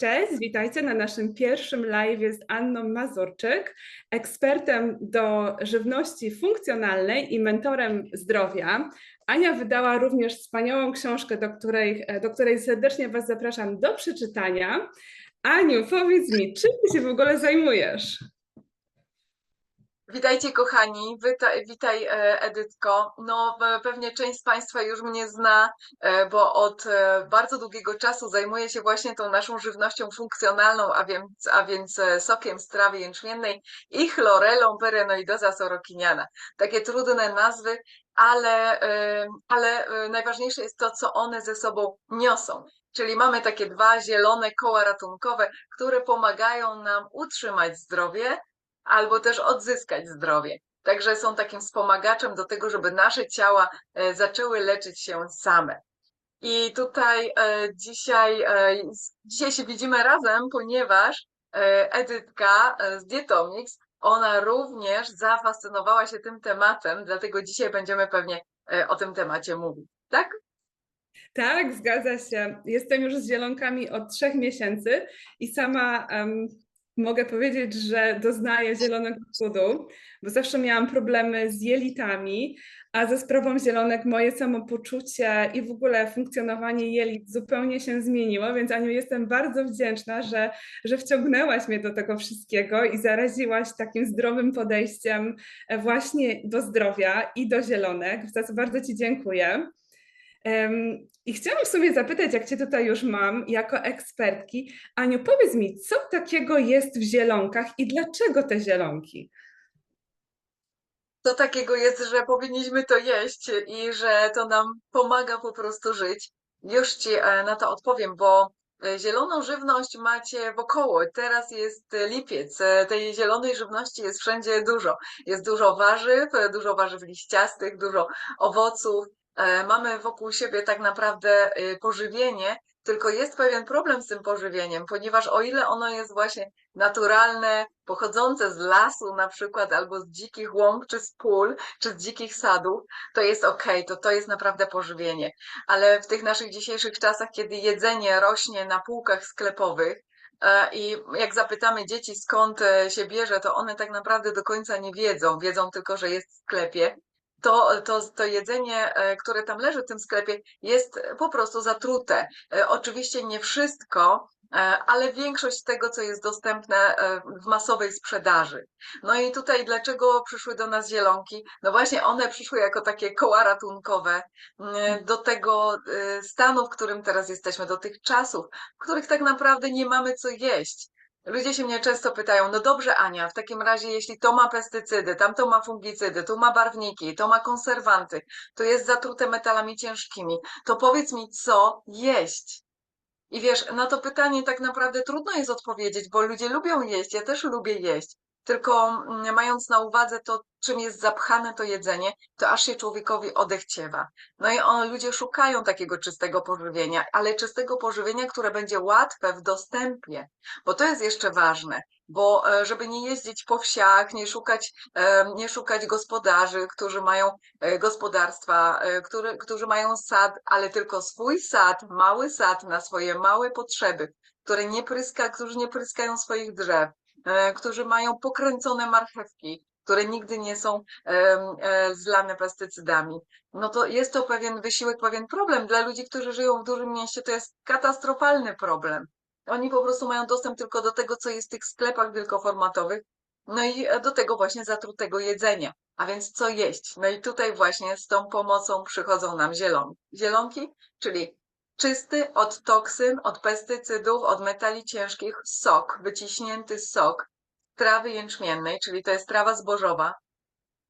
Cześć, witajcie na naszym pierwszym live jest Anną Mazurczyk, ekspertem do żywności funkcjonalnej i mentorem zdrowia. Ania wydała również wspaniałą książkę, do której, do której serdecznie Was zapraszam do przeczytania. Aniu, powiedz mi, czym ty się w ogóle zajmujesz? Witajcie kochani, witaj, witaj e, Edytko. No e, pewnie część z Państwa już mnie zna, e, bo od bardzo długiego czasu zajmuję się właśnie tą naszą żywnością funkcjonalną, a więc, a więc sokiem z trawy jęczmiennej i chlorelą perenoidoza sorokiniana. Takie trudne nazwy, ale, ale najważniejsze jest to, co one ze sobą niosą. Czyli mamy takie dwa zielone koła ratunkowe, które pomagają nam utrzymać zdrowie, albo też odzyskać zdrowie. Także są takim wspomagaczem do tego, żeby nasze ciała e, zaczęły leczyć się same. I tutaj e, dzisiaj, e, dzisiaj się widzimy razem, ponieważ Edytka z Dietomix, ona również zafascynowała się tym tematem, dlatego dzisiaj będziemy pewnie o tym temacie mówić. Tak? Tak, zgadza się. Jestem już z zielonkami od trzech miesięcy i sama mogę powiedzieć, że doznaję zielonego cudu, bo zawsze miałam problemy z jelitami, a ze sprawą zielonek moje samopoczucie i w ogóle funkcjonowanie jelit zupełnie się zmieniło, więc Aniu jestem bardzo wdzięczna, że, że wciągnęłaś mnie do tego wszystkiego i zaraziłaś takim zdrowym podejściem właśnie do zdrowia i do zielonek, za co bardzo Ci dziękuję. I chciałam w sumie zapytać, jak Cię tutaj już mam, jako ekspertki, Aniu, powiedz mi, co takiego jest w zielonkach i dlaczego te zielonki? Co takiego jest, że powinniśmy to jeść i że to nam pomaga po prostu żyć? Już Ci e, na to odpowiem, bo e, Zieloną żywność macie wokoło. Teraz jest lipiec. E, tej zielonej żywności jest wszędzie dużo. Jest dużo warzyw, dużo warzyw liściastych, dużo owoców, mamy wokół siebie tak naprawdę y, pożywienie, tylko jest pewien problem z tym pożywieniem, ponieważ o ile ono jest właśnie naturalne, pochodzące z lasu na przykład, albo z dzikich łąk, czy z pól, czy z dzikich sadów, to jest ok, to to jest naprawdę pożywienie. Ale w tych naszych dzisiejszych czasach, kiedy jedzenie rośnie na półkach sklepowych, e, i jak zapytamy dzieci, skąd e, się bierze, to one tak naprawdę do końca nie wiedzą. Wiedzą tylko, że jest w sklepie to, to, to jedzenie, e, które tam leży w tym sklepie, jest po prostu zatrute. E, oczywiście nie wszystko, e, ale większość tego, co jest dostępne w masowej sprzedaży. No i tutaj dlaczego przyszły do nas zielonki? No właśnie one przyszły jako takie koła ratunkowe do tego stanu, w którym teraz jesteśmy, do tych czasów, w których tak naprawdę nie mamy co jeść. Ludzie się mnie często pytają, no dobrze Ania, w takim razie jeśli to ma pestycydy, tamto ma fungicydy, tu ma barwniki, to ma konserwanty, to jest zatrute metalami ciężkimi, to powiedz mi, co jeść? I wiesz, na to pytanie tak naprawdę trudno jest odpowiedzieć, bo ludzie lubią jeść, ja też lubię jeść, tylko mm, mając na uwadze to, czym jest zapchane to jedzenie, to aż się człowiekowi odechciewa. No i on, ludzie szukają takiego czystego pożywienia, ale czystego pożywienia, które będzie łatwe w dostępie, bo to jest jeszcze ważne, bo e, żeby nie jeździć po wsiach, nie szukać, e, nie szukać gospodarzy, którzy mają e, gospodarstwa, który, którzy mają sad, ale tylko swój sad, mały sad na swoje małe potrzeby, które nie pryska, którzy nie pryskają swoich drzew, którzy mają pokręcone marchewki, które nigdy nie są e, zlane pestycydami. No to jest to pewien wysiłek, pewien problem. Dla ludzi, którzy żyją w dużym mieście, to jest katastrofalny problem. Oni po prostu mają dostęp tylko do tego, co jest w tych sklepach wielkoformatowych, no i do tego właśnie zatrutego jedzenia. A więc co jeść? No i tutaj właśnie z tą pomocą przychodzą nam zielonki. Zielonki, czyli czysty od toksyn, od pestycydów, od metali ciężkich sok, wyciśnięty sok trawy jęczmiennej, czyli to jest trawa zbożowa,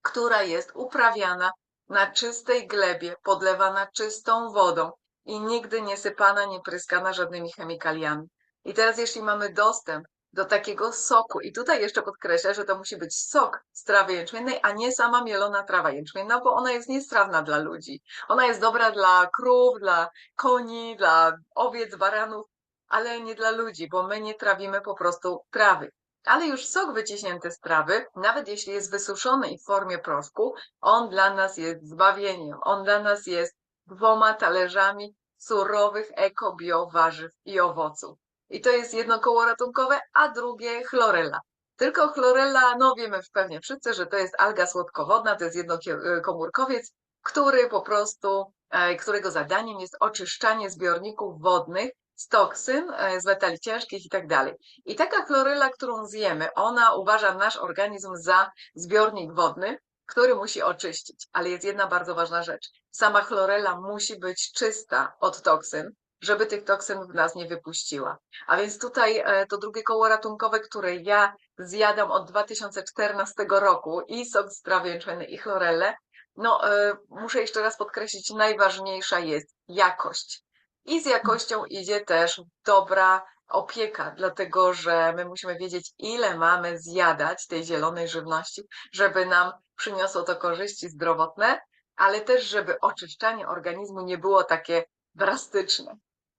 która jest uprawiana na czystej glebie, podlewana czystą wodą i nigdy nie sypana, nie pryskana żadnymi chemikaliami. I teraz, jeśli mamy dostęp do takiego soku. I tutaj jeszcze podkreślę, że to musi być sok z trawy jęczmiennej, a nie sama mielona trawa jęczmienna, bo ona jest niestrawna dla ludzi. Ona jest dobra dla krów, dla koni, dla owiec, baranów, ale nie dla ludzi, bo my nie trawimy po prostu trawy. Ale już sok wyciśnięty z trawy, nawet jeśli jest wysuszony i w formie proszku, on dla nas jest zbawieniem. On dla nas jest dwoma talerzami surowych eko bio warzyw i owoców. I to jest jedno koło ratunkowe, a drugie chlorella. Tylko chlorella, no wiemy pewnie wszyscy, że to jest alga słodkowodna, to jest jednokomórkowiec, który po prostu, e, którego zadaniem jest oczyszczanie zbiorników wodnych z toksyn, e, z metali ciężkich i tak dalej. I taka chlorella, którą zjemy, ona uważa nasz organizm za zbiornik wodny, który musi oczyścić. Ale jest jedna bardzo ważna rzecz. Sama chlorella musi być czysta od toksyn, żeby tych toksyn w nas nie wypuściła. A więc tutaj e, to drugie koło ratunkowe, które ja zjadam od 2014 roku i sok z trawy jęczmiennej i chlorellę, no e, muszę jeszcze raz podkreślić, najważniejsza jest jakość. I z jakością idzie też dobra opieka, dlatego że my musimy wiedzieć, ile mamy zjadać tej zielonej żywności, żeby nam przyniosło to korzyści zdrowotne, ale też, żeby oczyszczanie organizmu nie było takie drastyczne.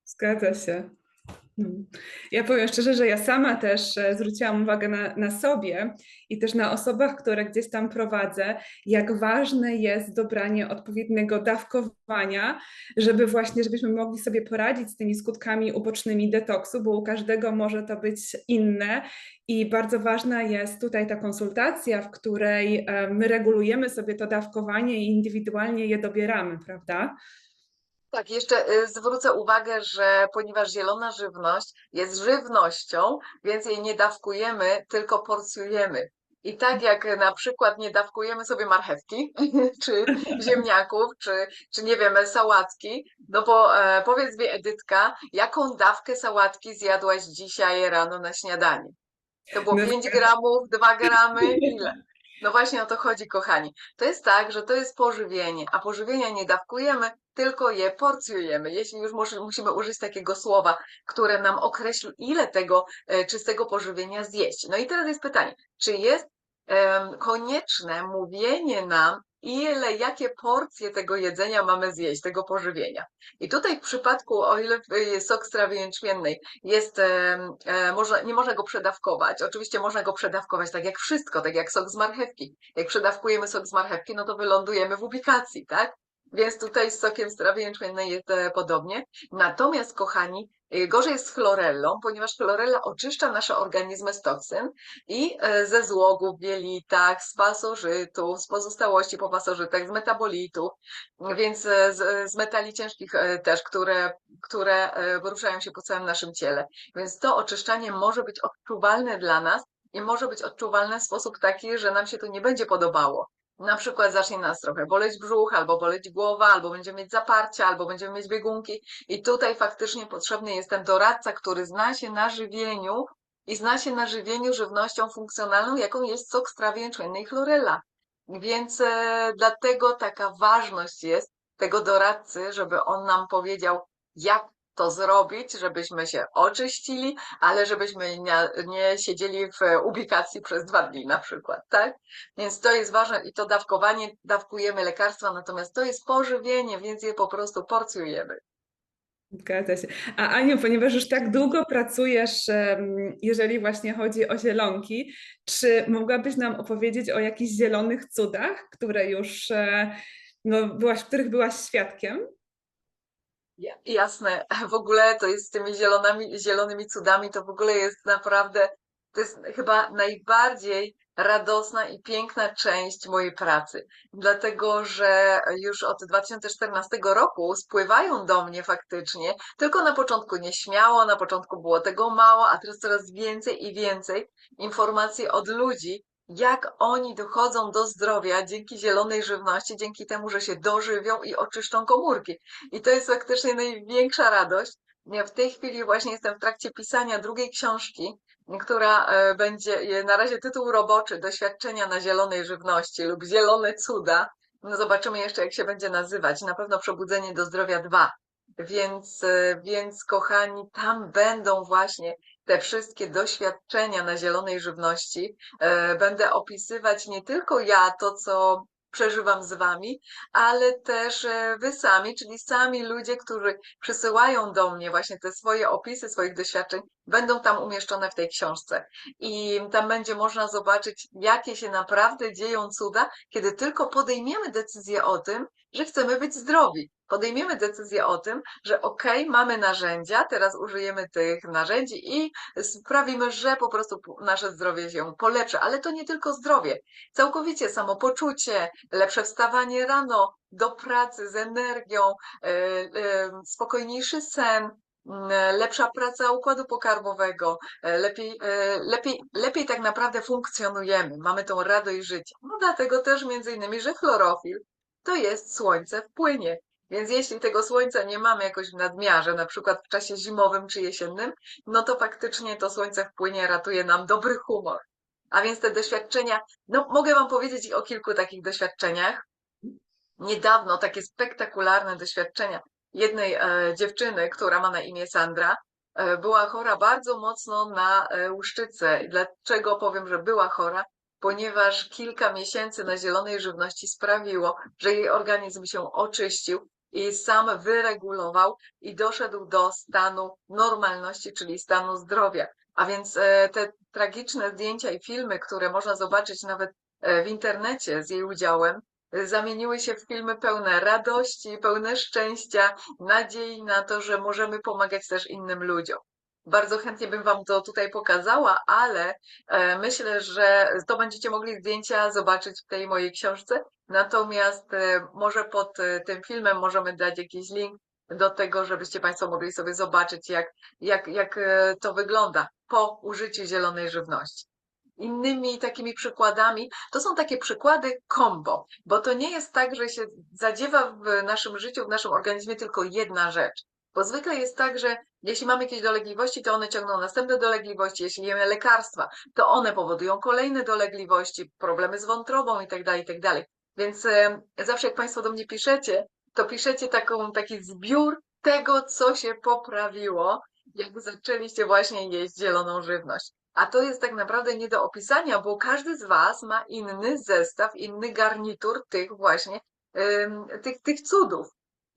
Zgadza się. Mm. Ja powiem szczerze, że ja sama też e, zwróciłam uwagę na, na, sobie i też na osobach, które gdzieś tam prowadzę, jak ważne jest dobranie odpowiedniego dawkowania, żeby właśnie, żebyśmy mogli sobie poradzić z tymi skutkami ubocznymi detoksu, bo u każdego może to być inne i bardzo ważna jest tutaj ta konsultacja, w której my regulujemy sobie to dawkowanie i indywidualnie je dobieramy, prawda? Tak, jeszcze y, zwrócę uwagę, że ponieważ zielona żywność jest żywnością, więc jej nie dawkujemy, tylko porcjujemy. I tak jak na przykład nie dawkujemy sobie marchewki, czy ziemniaków, czy, czy nie wiem, sałatki, no bo e, powiedz mi Edytka, jaką dawkę sałatki zjadłaś dzisiaj rano na śniadanie? To było No 5 gramów, 2 gramy, ile? No właśnie o to chodzi, kochani. To jest tak, że to jest pożywienie, a pożywienia nie dawkujemy, tylko je porcjujemy. Jeśli już musimy użyć takiego słowa, które nam określi, ile tego e, czystego pożywienia zjeść. No i teraz jest pytanie, czy jest konieczne mówienie nam, ile, jakie porcje tego jedzenia mamy zjeść, tego pożywienia. I tutaj w przypadku, o ile sok z trawy jęczmiennej jest, e, e, można, nie można go przedawkować, oczywiście można go przedawkować tak jak wszystko, tak jak sok z marchewki. Jak przedawkujemy sok z marchewki, no to wylądujemy w ubikacji, tak? Więc tutaj z sokiem z jest e, podobnie. Natomiast, kochani, e, gorzej jest z chlorellą, ponieważ chlorella oczyszcza nasze organizmy z toksyn i e, ze złogów w jelitach, z pasożytów, z pozostałości po pasożytach, z metabolitów, więc z, z metali ciężkich też, które, które poruszają się po całym naszym ciele. Więc to oczyszczanie może być odczuwalne dla nas i może być odczuwalne w sposób taki, że nam się to nie będzie podobało na przykład zacznie nas trochę boleć brzuch, albo boleć głowa, albo będziemy mieć zaparcia, albo będziemy mieć biegunki. I tutaj faktycznie potrzebny jest ten doradca, który zna się na żywieniu i zna się na żywieniu żywnością funkcjonalną, jaką jest sok z trawy chlorella. Więc e, dlatego taka ważność jest tego doradcy, żeby on nam powiedział, jak to zrobić, żebyśmy się oczyścili, ale żebyśmy nie, nie siedzieli w ubikacji przez dwa dni na przykład, tak? Więc to jest ważne i to dawkowanie, dawkujemy lekarstwa, natomiast to jest pożywienie, więc je po prostu porcjujemy. Zgadza się. A Aniu, ponieważ już tak długo pracujesz, jeżeli właśnie chodzi o zielonki, czy mogłabyś nam opowiedzieć o jakichś zielonych cudach, które już e, no, byłaś, których byłaś świadkiem? Jasne, w ogóle to jest z tymi zielonymi, zielonymi cudami, to w ogóle jest naprawdę, to jest chyba najbardziej radosna i piękna część mojej pracy, dlatego że już od 2014 roku spływają do mnie faktycznie, tylko na początku nieśmiało, na początku było tego mało, a teraz coraz więcej i więcej informacji od ludzi, jak oni dochodzą do zdrowia dzięki zielonej żywności, dzięki temu, że się dożywią i oczyszczą komórki. I to jest faktycznie największa radość. Ja w tej chwili właśnie jestem w trakcie pisania drugiej książki, która e, będzie, na razie tytuł roboczy, Doświadczenia na zielonej żywności lub Zielone cuda. No zobaczymy jeszcze, jak się będzie nazywać. Na pewno Przebudzenie do Zdrowia 2. Więc, e, więc kochani, tam będą właśnie te wszystkie doświadczenia na zielonej żywności. E, będę opisywać nie tylko ja to, co przeżywam z Wami, ale też e, Wy sami, czyli sami ludzie, którzy przysyłają do mnie właśnie te swoje opisy swoich doświadczeń, będą tam umieszczone w tej książce. I tam będzie można zobaczyć, jakie się naprawdę dzieją cuda, kiedy tylko podejmiemy decyzję o tym, że chcemy być zdrowi. Podejmiemy decyzję o tym, że okej, mamy narzędzia, teraz użyjemy tych narzędzi i sprawimy, że po prostu nasze zdrowie się polepszy. Ale to nie tylko zdrowie, całkowicie samopoczucie, lepsze wstawanie rano do pracy z energią, e, e, spokojniejszy sen, lepsza praca układu pokarmowego, e, lepiej, e, lepiej, lepiej tak naprawdę funkcjonujemy, mamy tą radość życia. No dlatego też między innymi, że chlorofil to jest słońce w płynie. Więc jeśli tego słońca nie mamy jakoś w nadmiarze, na przykład w czasie zimowym czy jesiennym, no to faktycznie to słońce w płynie ratuje nam dobry humor. A więc te doświadczenia, no mogę Wam powiedzieć o kilku takich doświadczeniach. Niedawno takie spektakularne doświadczenia jednej e, dziewczyny, która ma na imię Sandra, e, była chora bardzo mocno na e, łuszczycę. Dlaczego powiem, że była chora? Ponieważ kilka miesięcy na zielonej żywności sprawiło, że jej organizm się oczyścił i sam wyregulował i doszedł do stanu normalności, czyli stanu zdrowia. A więc te tragiczne zdjęcia i filmy, które można zobaczyć nawet w internecie z jej udziałem, zamieniły się w filmy pełne radości, pełne szczęścia, nadziei na to, że możemy pomagać też innym ludziom. Bardzo chętnie bym Wam to tutaj pokazała, ale e, myślę, że to będziecie mogli zdjęcia zobaczyć w tej mojej książce. Natomiast e, może pod e, tym filmem możemy dać jakiś link do tego, żebyście Państwo mogli sobie zobaczyć, jak, jak, jak to wygląda po użyciu zielonej żywności. Innymi takimi przykładami to są takie przykłady combo, bo to nie jest tak, że się zadziewa w naszym życiu, w naszym organizmie tylko jedna rzecz. Bo zwykle jest tak, że jeśli mamy jakieś dolegliwości, to one ciągną następne dolegliwości. Jeśli jemy lekarstwa, to one powodują kolejne dolegliwości, problemy z wątrobą itd., itd. Więc e, zawsze jak Państwo do mnie piszecie, to piszecie taką, taki zbiór tego, co się poprawiło, jak zaczęliście właśnie jeść zieloną żywność. A to jest tak naprawdę nie do opisania, bo każdy z Was ma inny zestaw, inny garnitur tych właśnie, tych, tych cudów.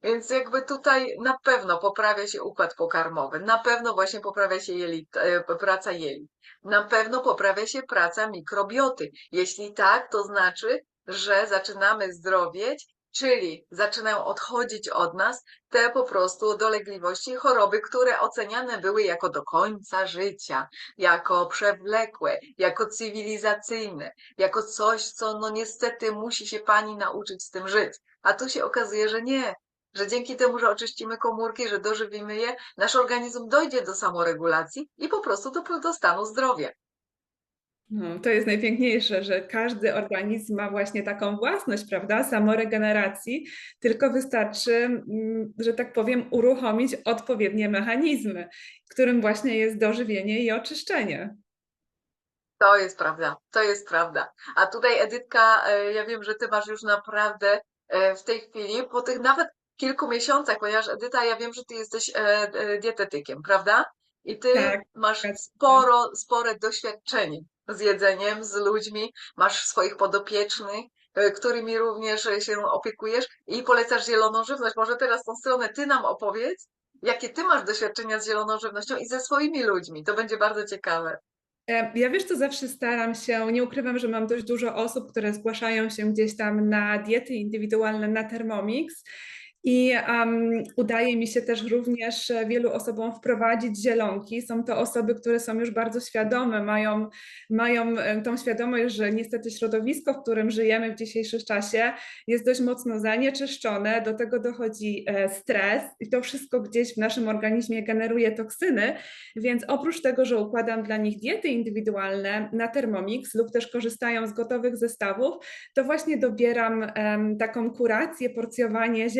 Więc jakby tutaj na pewno poprawia się układ pokarmowy, na pewno właśnie poprawia się jelit, e, praca jelit, na pewno poprawia się praca mikrobioty. Jeśli tak, to znaczy, że zaczynamy zdrowieć, czyli zaczynają odchodzić od nas te po prostu dolegliwości, choroby, które oceniane były jako do końca życia, jako przewlekłe, jako cywilizacyjne, jako coś, co no niestety musi się pani nauczyć z tym żyć. A tu się okazuje, że nie, że dzięki temu, że oczyścimy komórki, że dożywimy je, nasz organizm dojdzie do samoregulacji i po prostu do, do stanu zdrowia. No, to jest najpiękniejsze, że każdy organizm ma właśnie taką własność, prawda, samoregeneracji, tylko wystarczy, mm, że tak powiem, uruchomić odpowiednie mechanizmy, którym właśnie jest dożywienie i oczyszczenie. To jest prawda, to jest prawda. A tutaj Edytka, e, ja wiem, że ty masz już naprawdę e, w tej chwili, po tych nawet kilku miesiącach, ponieważ Edyta, ja wiem, że ty jesteś e, dietetykiem, prawda? I ty Tak, masz sporo, spore doświadczenie z jedzeniem, z ludźmi, masz swoich podopiecznych, e, którymi również się opiekujesz i polecasz zieloną żywność. Może teraz tą stronę ty nam opowiedz, jakie ty masz doświadczenia z zieloną żywnością i ze swoimi ludźmi. To będzie bardzo ciekawe. E, Ja wiesz, to zawsze staram się, nie ukrywam, że mam dość dużo osób, które zgłaszają się gdzieś tam na diety indywidualne na Thermomix. I um, udaje mi się też również e, wielu osobom wprowadzić zielonki. Są to osoby, które są już bardzo świadome, mają, mają e, tą świadomość, że niestety środowisko, w którym żyjemy w dzisiejszym czasie, jest dość mocno zanieczyszczone. Do tego dochodzi e, stres i to wszystko gdzieś w naszym organizmie generuje toksyny. Więc oprócz tego, że układam dla nich diety indywidualne na Thermomix lub też korzystają z gotowych zestawów, to właśnie dobieram taką kurację, porcjowanie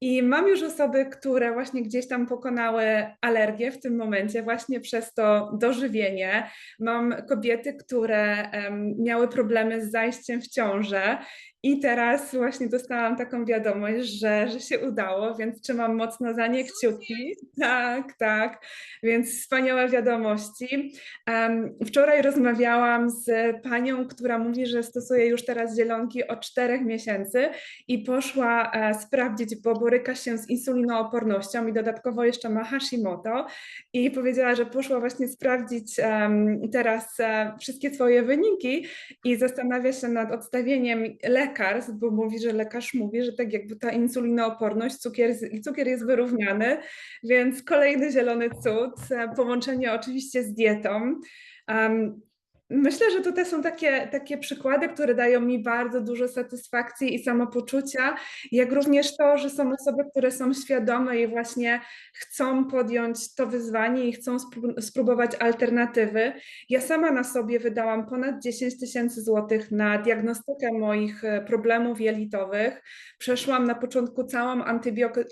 I mam już osoby, które właśnie gdzieś tam pokonały alergię w tym momencie, właśnie przez to dożywienie. Mam kobiety, które em, miały problemy z zajściem w ciążę I teraz właśnie dostałam taką wiadomość, że, że się udało, więc trzymam mocno za nie kciuki. Tak, tak, więc wspaniałe wiadomości. Um, wczoraj rozmawiałam z panią, która mówi, że stosuje już teraz zielonki od czterech miesięcy i poszła e, sprawdzić, bo boryka się z insulinoopornością i dodatkowo jeszcze ma Hashimoto i powiedziała, że poszła właśnie sprawdzić um, teraz e, wszystkie swoje wyniki i zastanawia się nad odstawieniem lekarstw, bo mówi, że lekarz mówi, że tak jakby ta insulinooporność, cukier, cukier jest wyrównany, więc kolejny zielony cud, e, połączenie oczywiście z dietą. Um, Myślę, że tutaj są takie, takie przykłady, które dają mi bardzo dużo satysfakcji i samopoczucia, jak również to, że są osoby, które są świadome i właśnie chcą podjąć to wyzwanie i chcą spróbować alternatywy. Ja sama na sobie wydałam ponad 10 tysięcy złotych na diagnostykę moich e, problemów jelitowych. Przeszłam na początku całą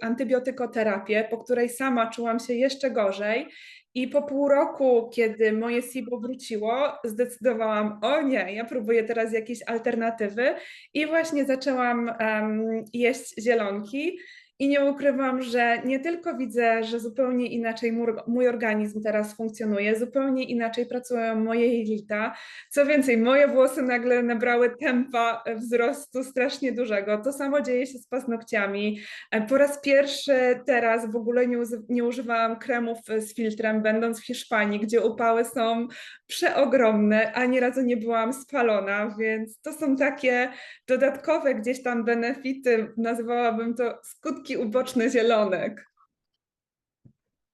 antybiotykoterapię, po której sama czułam się jeszcze gorzej i po pół roku, kiedy moje SIBO wróciło, zdecydowałam, o nie, ja próbuję teraz jakieś alternatywy i właśnie zaczęłam um, jeść zielonki. I nie ukrywam, że nie tylko widzę, że zupełnie inaczej mój, organizm teraz funkcjonuje, zupełnie inaczej pracują moje jelita. Co więcej, moje włosy nagle nabrały tempa wzrostu strasznie dużego. To samo dzieje się z paznokciami. Po raz pierwszy teraz w ogóle nie, nie używałam kremów z filtrem, będąc w Hiszpanii, gdzie upały są przeogromne, ani razu nie byłam spalona, więc to są takie dodatkowe gdzieś tam benefity, nazwałabym to skutki uboczne zielonek.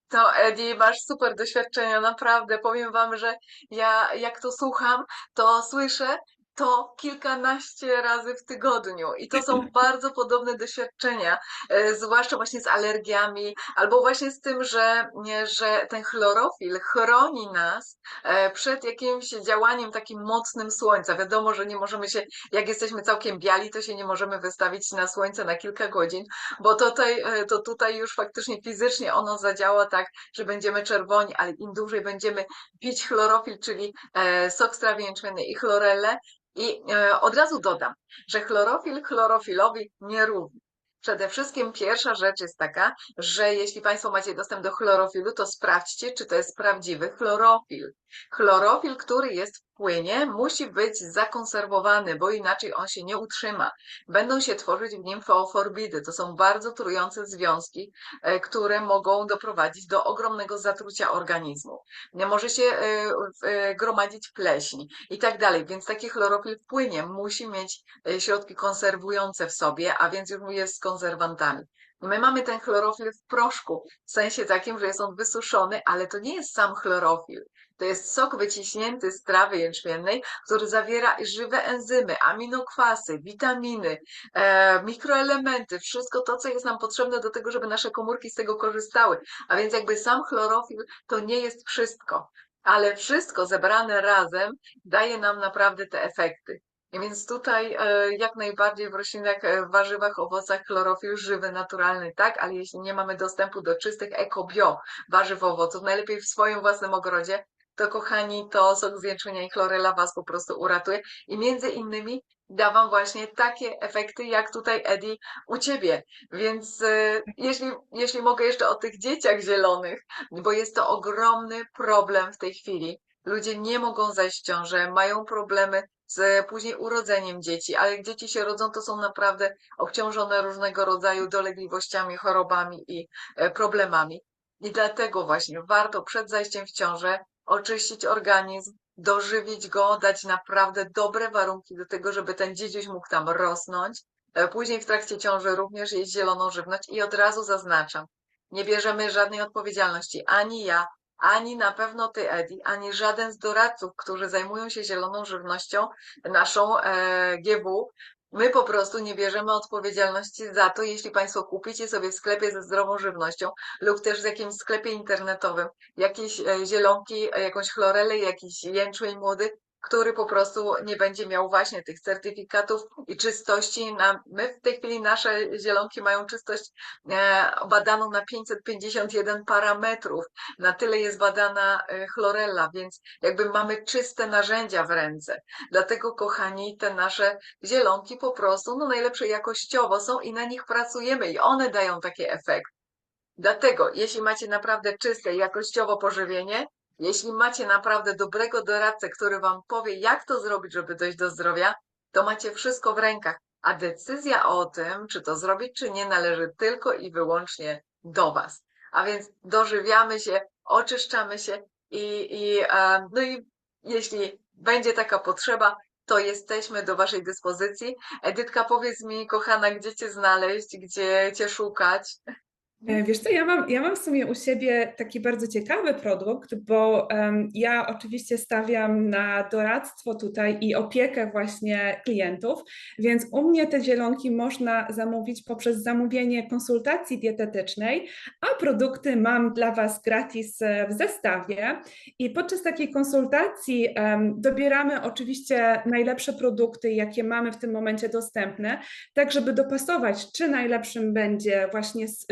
To Edi, masz super doświadczenia, naprawdę. Powiem wam, że ja jak to słucham, to słyszę, to kilkanaście razy w tygodniu. I to są bardzo podobne doświadczenia, e, zwłaszcza właśnie z alergiami, albo właśnie z tym, że, że ten chlorofil chroni nas e, przed jakimś działaniem takim mocnym słońca. Wiadomo, że nie możemy się, jak jesteśmy całkiem biali, to się nie możemy wystawić na słońce na kilka godzin, bo tutaj, e, to tutaj już faktycznie fizycznie ono zadziała tak, że będziemy czerwoni, ale im dłużej będziemy pić chlorofil, czyli sok z trawy jęczmiennej i chlorelle, i e, od razu dodam, że chlorofil chlorofilowi nie równy. Przede wszystkim pierwsza rzecz jest taka, że jeśli Państwo macie dostęp do chlorofilu, to sprawdźcie, czy to jest prawdziwy chlorofil. Chlorofil, który jest w płynie, musi być zakonserwowany, bo inaczej on się nie utrzyma. Będą się tworzyć w nim feoforbidy. To są bardzo trujące związki, e, które mogą doprowadzić do ogromnego zatrucia organizmu. Może się e, e, gromadzić pleśń i tak dalej. Więc taki chlorofil w płynie musi mieć środki konserwujące w sobie, a więc już jest z konserwantami. My mamy ten chlorofil w proszku, w sensie takim, że jest on wysuszony, ale to nie jest sam chlorofil. To jest sok wyciśnięty z trawy jęczmiennej, który zawiera żywe enzymy, aminokwasy, witaminy, e, mikroelementy, wszystko to, co jest nam potrzebne do tego, żeby nasze komórki z tego korzystały. A więc jakby sam chlorofil to nie jest wszystko, ale wszystko zebrane razem daje nam naprawdę te efekty. Więc tutaj e, jak najbardziej w roślinach, e, warzywach, owocach chlorofil żywy, naturalny, tak, ale jeśli nie mamy dostępu do czystych eko-bio warzyw, owoców, najlepiej w swoim własnym ogrodzie, to kochani, to sok z i chlorela Was po prostu uratuje. I między innymi da Wam właśnie takie efekty, jak tutaj Edi u Ciebie. Więc e, jeśli, jeśli mogę jeszcze o tych dzieciach zielonych, bo jest to ogromny problem w tej chwili. Ludzie nie mogą zajść w ciążę, mają problemy z później urodzeniem dzieci, ale jak dzieci się rodzą, to są naprawdę obciążone różnego rodzaju dolegliwościami, chorobami i e, problemami. I dlatego właśnie warto przed zajściem w ciążę oczyścić organizm, dożywić go, dać naprawdę dobre warunki do tego, żeby ten dziedziuś mógł tam rosnąć. E, później w trakcie ciąży również jeść zieloną żywność i od razu zaznaczam, nie bierzemy żadnej odpowiedzialności, ani ja, ani na pewno ty, Edi, ani żaden z doradców, którzy zajmują się zieloną żywnością, naszą e, GW, My po prostu nie bierzemy odpowiedzialności za to, jeśli Państwo kupicie sobie w sklepie ze zdrową żywnością lub też w jakimś sklepie internetowym jakieś e, zielonki, e, jakąś chlorelę, jakiś jęczmień młody, który po prostu nie będzie miał właśnie tych certyfikatów i czystości. Na, my w tej chwili nasze zielonki mają czystość e, badaną na 551 parametrów. Na tyle jest badana e, chlorella, więc jakby mamy czyste narzędzia w ręce. Dlatego, kochani, te nasze zielonki po prostu no, najlepsze jakościowo są i na nich pracujemy i one dają taki efekt. Dlatego, jeśli macie naprawdę czyste jakościowo pożywienie, jeśli macie naprawdę dobrego doradcę, który wam powie, jak to zrobić, żeby dojść do zdrowia, to macie wszystko w rękach. A decyzja o tym, czy to zrobić, czy nie, należy tylko i wyłącznie do was. A więc dożywiamy się, oczyszczamy się i, i, e, no i jeśli będzie taka potrzeba, to jesteśmy do waszej dyspozycji. Edytka, powiedz mi, kochana, gdzie cię znaleźć, gdzie cię szukać? E, Wiesz co, ja mam, ja mam w sumie u siebie taki bardzo ciekawy produkt, bo em, ja oczywiście stawiam na doradztwo tutaj i opiekę właśnie klientów, więc u mnie te zielonki można zamówić poprzez zamówienie konsultacji dietetycznej, a produkty mam dla Was gratis e, w zestawie. I podczas takiej konsultacji em, dobieramy oczywiście najlepsze produkty, jakie mamy w tym momencie dostępne, tak żeby dopasować, czy najlepszym będzie właśnie s-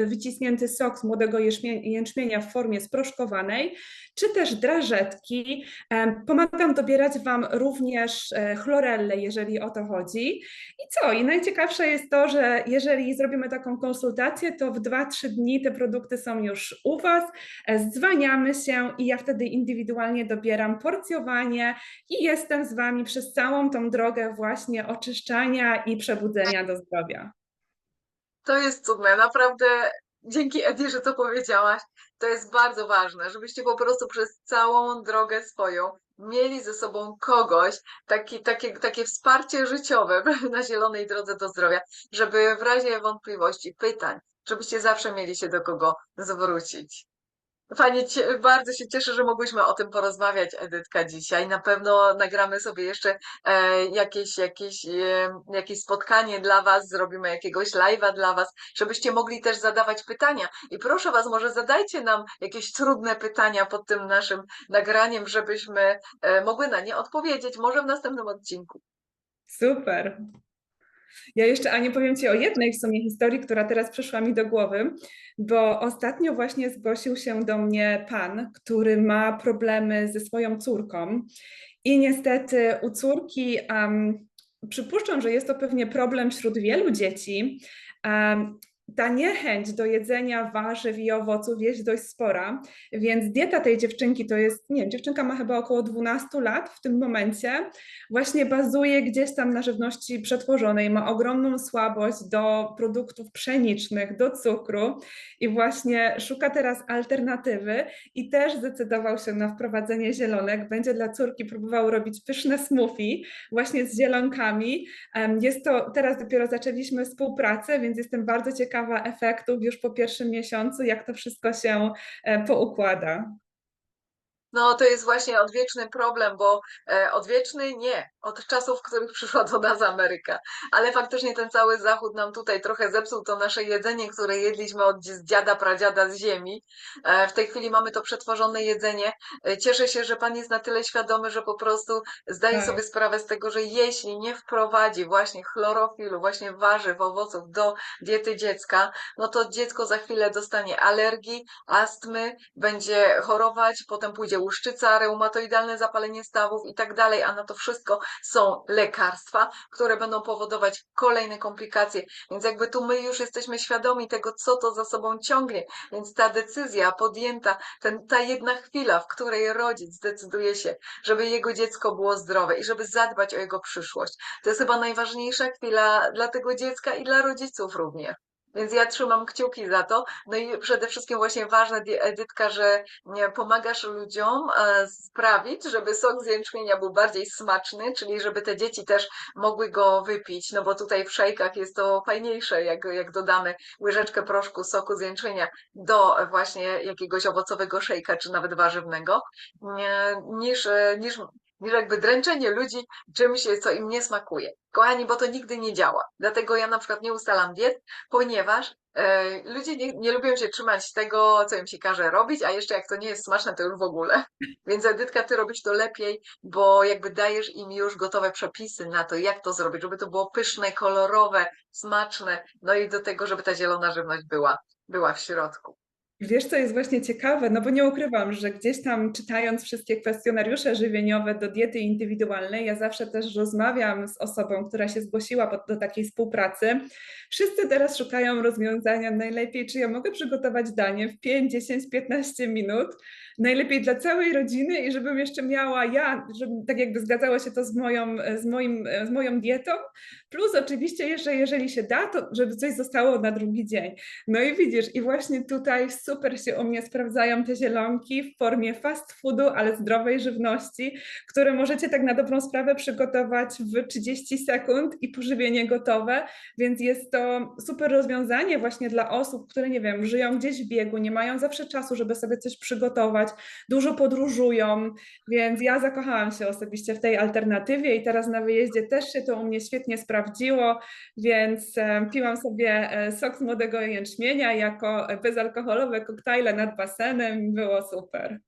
sok z młodego jęczmie- jęczmienia w formie sproszkowanej, czy też drażetki. Pomagam dobierać Wam również e, chlorellę, jeżeli o to chodzi. I co? I najciekawsze jest to, że jeżeli zrobimy taką konsultację, to w 2-3 dni te produkty są już u Was, e, dzwaniamy się i ja wtedy indywidualnie dobieram porcjowanie i jestem z Wami przez całą tą drogę właśnie oczyszczania i przebudzenia do zdrowia. To jest cudne, naprawdę. Dzięki Edi, że to powiedziałaś. To jest bardzo ważne, żebyście po prostu przez całą drogę swoją mieli ze sobą kogoś, taki, takie, takie wsparcie życiowe na zielonej drodze do zdrowia, żeby w razie wątpliwości, pytań, żebyście zawsze mieli się do kogo zwrócić. Fajnie, bardzo się cieszę, że mogłyśmy o tym porozmawiać, Edytka, dzisiaj. Na pewno nagramy sobie jeszcze e, jakieś, jakieś, e, jakieś spotkanie dla Was, zrobimy jakiegoś live'a dla Was, żebyście mogli też zadawać pytania. I proszę Was, może zadajcie nam jakieś trudne pytania pod tym naszym nagraniem, żebyśmy e, mogły na nie odpowiedzieć, może w następnym odcinku. Super. Ja jeszcze, Aniu, powiem Ci o jednej w sumie historii, która teraz przyszła mi do głowy, bo ostatnio właśnie zgłosił się do mnie pan, który ma problemy ze swoją córką i niestety u córki um, przypuszczam, że jest to pewnie problem wśród wielu dzieci. Um, ta niechęć do jedzenia warzyw i owoców jest dość spora, więc dieta tej dziewczynki to jest, nie wiem, dziewczynka ma chyba około 12 lat w tym momencie, właśnie bazuje gdzieś tam na żywności przetworzonej, ma ogromną słabość do produktów pszenicznych, do cukru i właśnie szuka teraz alternatywy i też zdecydował się na wprowadzenie zielonek. Będzie dla córki próbował robić pyszne smoothie właśnie z zielonkami. Jest to, teraz dopiero zaczęliśmy współpracę, więc jestem bardzo ciekawa efektów już po pierwszym miesiącu, jak to wszystko się e, poukłada. No, to jest właśnie odwieczny problem, bo e, odwieczny nie, od czasów, w których przyszła do nas Ameryka. Ale faktycznie ten cały Zachód nam tutaj trochę zepsuł to nasze jedzenie, które jedliśmy od z dziada, pradziada z ziemi. E, w tej chwili mamy to przetworzone jedzenie. E, cieszę się, że Pan jest na tyle świadomy, że po prostu zdaje Tak. sobie sprawę z tego, że jeśli nie wprowadzi właśnie chlorofilu, właśnie warzyw, owoców do diety dziecka, no to dziecko za chwilę dostanie alergii, astmy, będzie chorować, potem pójdzie łuszczyca, reumatoidalne zapalenie stawów i tak dalej, a na to wszystko są lekarstwa, które będą powodować kolejne komplikacje. Więc jakby tu my już jesteśmy świadomi tego, co to za sobą ciągnie, więc ta decyzja podjęta, ten, ta jedna chwila, w której rodzic zdecyduje się, żeby jego dziecko było zdrowe i żeby zadbać o jego przyszłość, to jest chyba najważniejsza chwila dla tego dziecka i dla rodziców również. Więc ja trzymam kciuki za to. No i przede wszystkim właśnie ważne, Edytka, że pomagasz ludziom e, sprawić, żeby sok z jęczmienia był bardziej smaczny, czyli żeby te dzieci też mogły go wypić, no bo tutaj w szejkach jest to fajniejsze, jak, jak dodamy łyżeczkę proszku soku z jęczmienia do właśnie jakiegoś owocowego szejka, czy nawet warzywnego, niż, niż, niż jakby dręczenie ludzi czymś, co im nie smakuje. Kochani, bo to nigdy nie działa. Dlatego ja na przykład nie ustalam diet, ponieważ E, Ludzie nie, nie lubią się trzymać tego, co im się każe robić, a jeszcze jak to nie jest smaczne, to już w ogóle. Więc Edytka, ty robisz to lepiej, bo jakby dajesz im już gotowe przepisy na to, jak to zrobić, żeby to było pyszne, kolorowe, smaczne, no i do tego, żeby ta zielona żywność była, była w środku. Wiesz, co jest właśnie ciekawe, no bo nie ukrywam, że gdzieś tam czytając wszystkie kwestionariusze żywieniowe do diety indywidualnej, ja zawsze też rozmawiam z osobą, która się zgłosiła do takiej współpracy. Wszyscy teraz szukają rozwiązania najlepiej, czy ja mogę przygotować danie w 5, 10, 15 minut, najlepiej dla całej rodziny i żebym jeszcze miała ja, żeby tak jakby zgadzało się to z moją, z moim, z moją dietą, plus oczywiście jeszcze, jeżeli się da, to żeby coś zostało na drugi dzień. No i widzisz, i właśnie tutaj super się u mnie sprawdzają te zielonki w formie fast foodu, ale zdrowej żywności, które możecie tak na dobrą sprawę przygotować w 30 sekund i pożywienie gotowe, więc jest to super rozwiązanie właśnie dla osób, które nie wiem, żyją gdzieś w biegu, nie mają zawsze czasu, żeby sobie coś przygotować, dużo podróżują, więc ja zakochałam się osobiście w tej alternatywie i teraz na wyjeździe też się to u mnie świetnie sprawdziło, więc e, piłam sobie e, sok z młodego jęczmienia jako e, koktajle nad basenem było super.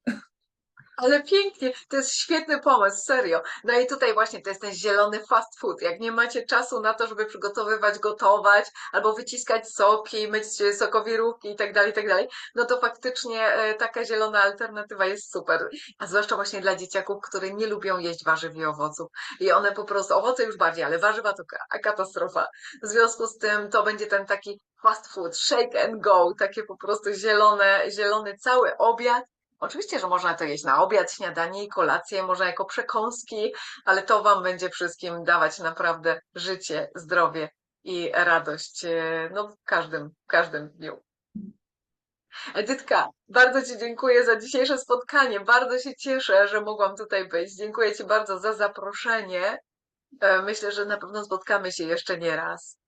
Ale pięknie, to jest świetny pomysł, serio. No i tutaj właśnie to jest ten zielony fast food. Jak nie macie czasu na to, żeby przygotowywać, gotować, albo wyciskać soki, myć sokowirówki i tak dalej, tak dalej, no to faktycznie e, taka zielona alternatywa jest super. A zwłaszcza właśnie dla dzieciaków, które nie lubią jeść warzyw i owoców. I one po prostu, owoce już bardziej, ale warzywa to ka- katastrofa. W związku z tym to będzie ten taki fast food, shake and go, takie po prostu zielone, zielony cały obiad. Oczywiście, że można to jeść na obiad, śniadanie i kolację, można jako przekąski, ale to Wam będzie wszystkim dawać naprawdę życie, zdrowie i radość e, no, w każdym, w każdym dniu. Edytka, bardzo Ci dziękuję za dzisiejsze spotkanie. Bardzo się cieszę, że mogłam tutaj być. Dziękuję Ci bardzo za zaproszenie. E, Myślę, że na pewno spotkamy się jeszcze nie raz.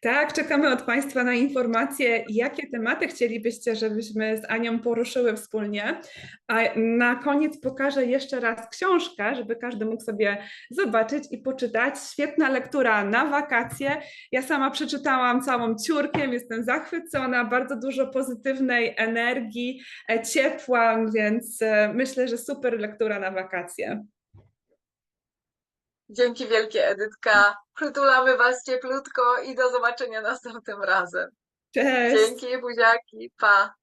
Tak, czekamy od Państwa na informacje, jakie tematy chcielibyście, żebyśmy z Anią poruszyły wspólnie. A na koniec pokażę jeszcze raz książkę, żeby każdy mógł sobie zobaczyć i poczytać. Świetna lektura na wakacje. Ja sama przeczytałam całą ciurkiem, jestem zachwycona, bardzo dużo pozytywnej energii, e, ciepła, więc e, myślę, że super lektura na wakacje. Dzięki wielkie, Edytka. Przytulamy Was cieplutko i do zobaczenia następnym razem. Cześć! Dzięki, buziaki, pa.